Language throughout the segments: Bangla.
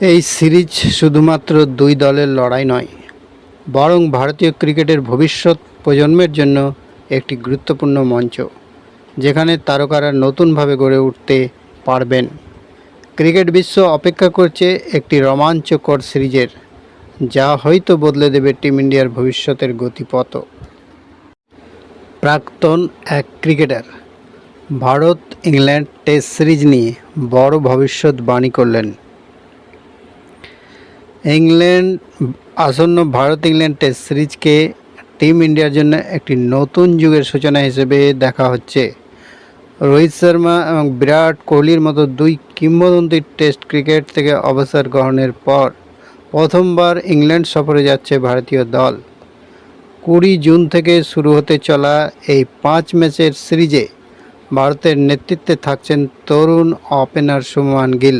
এই সিরিজ শুধুমাত্র দুই দলের লড়াই নয়, বরং ভারতীয় ক্রিকেটের ভবিষ্যৎ প্রজন্মের জন্য একটি গুরুত্বপূর্ণ মঞ্চ, যেখানে তারকারা নতুনভাবে গড়ে উঠতে পারবেন। ক্রিকেট বিশ্ব অপেক্ষা করছে একটি রোমাঞ্চকর সিরিজের, যা হয়তো বদলে দেবে টিম ইন্ডিয়ার ভবিষ্যতের গতিপথ। প্রাক্তন এক cricketer Bharat England test series নিয়ে বড় ভবিষ্যৎবাণী করলেন। ইংল্যান্ড, আসন্ন ভারত ইংল্যান্ড টেস্ট সিরিজকে টিম ইন্ডিয়ার জন্য একটি নতুন যুগের সূচনা হিসেবে দেখা হচ্ছে। রোহিত শর্মা এবং বিরাট কোহলির মতো দুই কিংবদন্তি টেস্ট ক্রিকেট থেকে অবসর গ্রহণের পর প্রথমবার ইংল্যান্ড সফরে যাচ্ছে ভারতীয় দল। কুড়ি জুন থেকে শুরু হতে চলা এই পাঁচ ম্যাচের সিরিজে ভারতের নেতৃত্বে থাকছেন তরুণ ওপেনার সুমান গিল।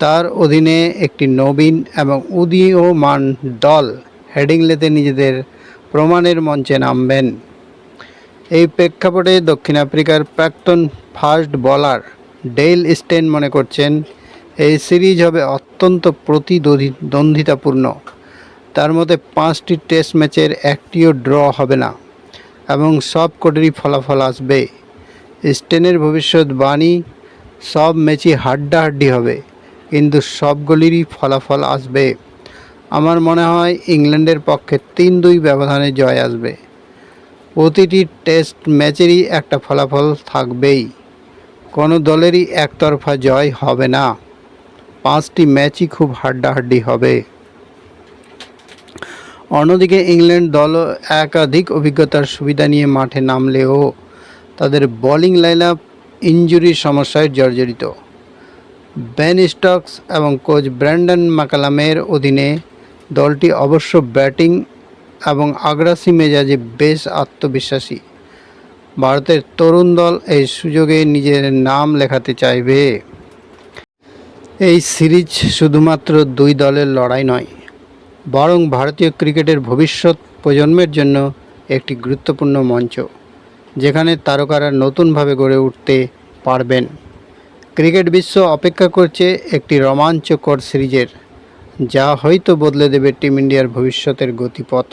তার অধীনে একটি নবীন এবং উদীয়মান দল হেডিংলেতে নিজেদের প্রমাণের মঞ্চে নামবেন। এই প্রেক্ষাপটে দক্ষিণ আফ্রিকার প্রাক্তন ফাস্ট বলার ডেইল স্টেন মনে করছেন, এই সিরিজ হবে অত্যন্ত প্রতিদ্বন্দ্বিতাপূর্ণ তার মধ্যে পাঁচটি টেস্ট ম্যাচের একটিও ড্র হবে না এবং সব কোটেরই ফলাফল আসবে। স্টেনের ভবিষ্যৎবাণী, সব ম্যাচই হাড্ডাহাড্ডি হবে। কিন্তু সবগুলিরই ফলাফল আসবে। আমার মনে হয় ইংল্যান্ডের পক্ষে তিন দুই ব্যবধানে জয় আসবে। প্রতিটি টেস্ট ম্যাচেরই একটা ফলাফল থাকবেই। কোনো দলেরই একতরফা জয় হবে না। পাঁচটি ম্যাচই খুব হাড্ডাহাড্ডি হবে। অন্যদিকে ইংল্যান্ড দল একাধিক অভিজ্ঞতার সুবিধা নিয়ে মাঠে নামলেও তাদের বোলিং লাইন আপ ইঞ্জুরির সমস্যায় জর্জরিত। বেন স্টকস এবং কোচ ব্র্যান্ডন মাকালামের অধীনে দলটি অবশ্য ব্যাটিং এবং আগ্রাসী মেজাজে বেশ আত্মবিশ্বাসী। ভারতের তরুণ দল এই সুযোগে নিজের নাম লেখাতে চাইবে। এই সিরিজ শুধুমাত্র দুই দলের লড়াই নয়, বরং ভারতীয় ক্রিকেটের ভবিষ্যৎ প্রজন্মের জন্য একটি গুরুত্বপূর্ণ মঞ্চ, যেখানে তারকারা নতুনভাবে গড়ে উঠতে পারবেন। ক্রিকেট বিশ্ব অপেক্ষা করছে একটি রোমাঞ্চকর সিরিজের, যা হয়তো বদলে দেবে টিম ইন্ডিয়ার ভবিষ্যতের গতিপথ